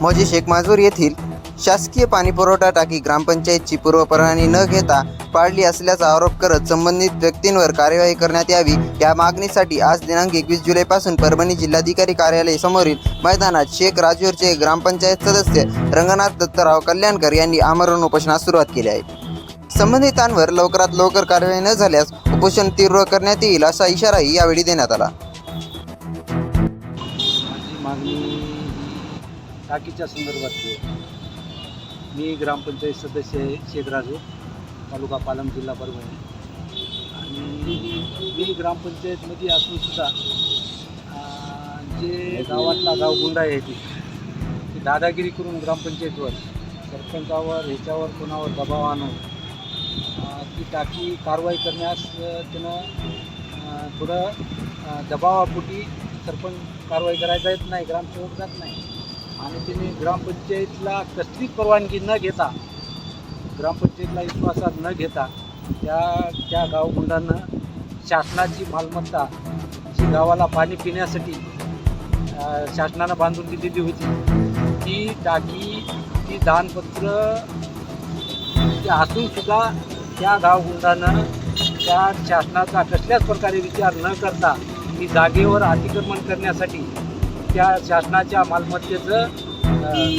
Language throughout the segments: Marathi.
मौजी शेख माजूर येथील शासकीय पाणीपुरवठा टाकी ग्रामपंचायतची पूर्वपरवानगी न घेता पाडली असल्याचा आरोप करत संबंधित व्यक्तींवर कार्यवाही करण्यात यावी या मागणीसाठी आज दिनांक एकवीस जुलैपासून परभणी जिल्हाधिकारी कार्यालय समोरील मैदानात शेख राजूरचे ग्रामपंचायत सदस्य रंगनाथ दत्तराव कल्याणकर यांनी आमरण उपोषणास सुरुवात केली आहे. संबंधितांवर लवकरात लवकर कारवाई न झाल्यास उपोषण तीव्र करण्यात येईल असा इशाराही यावेळी देण्यात आला. टाकीच्या संदर्भातली. मी ग्रामपंचायत सदस्य आहे शेखराजू तालुका पालम जिल्हा परभणी. आणि मी ग्रामपंचायतमध्ये असूनसुद्धा जे गावातला गाव गुंडा आहे ती ती दादागिरी करून ग्रामपंचायतवर सरपंचावर ह्याच्यावर कोणावर दबाव आणून ती टाकी कारवाई करण्यास त्यानं थोडं दबावापोटी सरपंच कारवाई करायचा येत नाही ग्रामसेवक जात नाही. आणि त्यांनी ग्रामपंचायतला कसलीच परवानगी न घेता ग्रामपंचायतला विश्वासात न घेता त्या त्या गावगुंडानं शासनाची मालमत्ता जी गावाला पाणी पिण्यासाठी शासनानं बांधून दिलेली होती ती टाकी ती दानपत्र ते असून सुद्धा त्या गावगुंडानं त्या शासनाचा कसल्याच प्रकारे विचार न करता ती जागेवर अतिक्रमण करण्यासाठी त्या शासनाच्या मालमत्तेचं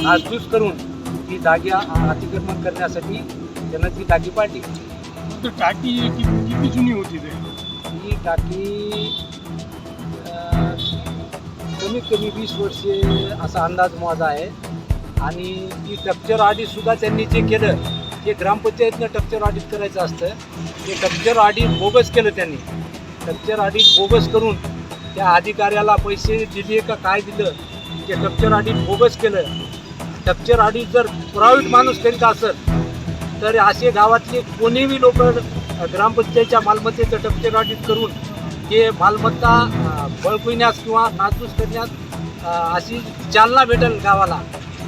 नासधूस करून ती जागे अतिक्रमण करण्यासाठी त्यानं ती टाकी पाडली. तर टाकी किती जुनी होती ते? ही टाकी कमीत कमी वीस वर्षे असा अंदाज माझा आहे. आणि ती टक्चर ऑडिट सुद्धा त्यांनी जे केलं ते ग्रामपंचायतनं टक्चर ऑडिट करायचं असतं ते टक्चर ऑडिट बोगस केलं त्यांनी. टक्चर ऑडिट बोगस करून त्या अधिकाऱ्याला पैसे दिले का काय दिलं? ते टक्चर ऑडिट बोगस केलं. टक्चर ऑडिट जर प्रायव्हेट माणूस करीत असेल तर असे गावातले कोणीही लोक ग्रामपंचायतच्या मालमत्तेचं टक्चर ऑडिट करून ते मालमत्ता अ, बळकविण्यास किंवा नासधूस करण्यास अशी चालना भेटेल गावाला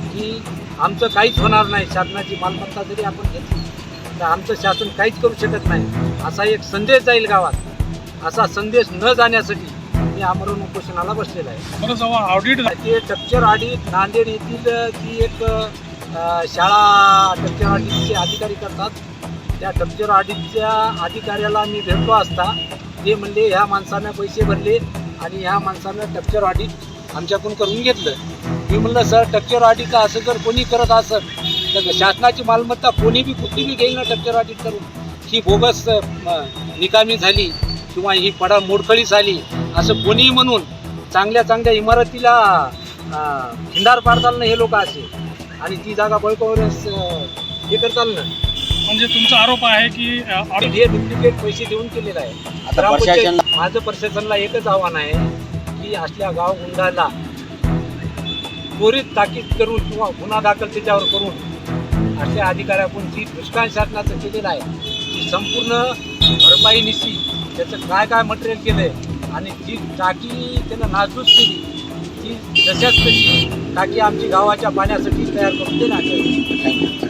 की आमचं काहीच होणार नाही. शासनाची मालमत्ता जरी आपण घेतली तर आमचं शासन काहीच करू शकत नाही. असा एक संदेश जाईल गावात. असा संदेश न जाण्यासाठी मी आमरण उपोषणाला बसलेला आहे. ऑडिट ते टक्चर ऑडिट नांदेड येथील जी एक शाळा टक्चर ऑडिटचे अधिकारी करतात. त्या टक्चर ऑडिटच्या अधिकाऱ्याला मी भेटलो असता. ते म्हणले ह्या माणसानं पैसे भरले आणि ह्या माणसानं टक्चर ऑडिट आमच्याकडून करून घेतलं. मी म्हणलं सर टक्चर ऑडिट असं जर कोणी करत असत तर शासनाची मालमत्ता कोणी बी कुठली बी घेईल ना टक्चर ऑडिट करून. ही बोगस निकामी झाली किंवा ही पडा मोडकळी झाली असं कोणीही म्हणून चांगल्या चांगल्या इमारतीला खिंडार पाडताल ना हे लोक असे. आणि ती जागा बळकावरच अं, हे करताल ना. म्हणजे तुमचा आरोप आहे की हे डुप्लिकेट पैसे देऊन केलेलं आहे. ग्रामपंचायत माझं प्रशासनाला एकच आव्हान आहे की असल्या गाव गुंडाला त्वरित ताकीद करून किंवा गुन्हा दाखल त्याच्यावर करून अशा अधिकाऱ्याकडून जी दुष्काळ शासनाचं केलेलं आहे ती संपूर्ण भरपाई निशी त्याचं काय काय मटेरियल केलं आहे आणि जी टाकी त्यानं नाजूक केली ती जशाच तशी टाकी आमची गावाच्या पाण्यासाठी तयार करून देण्यात यावी.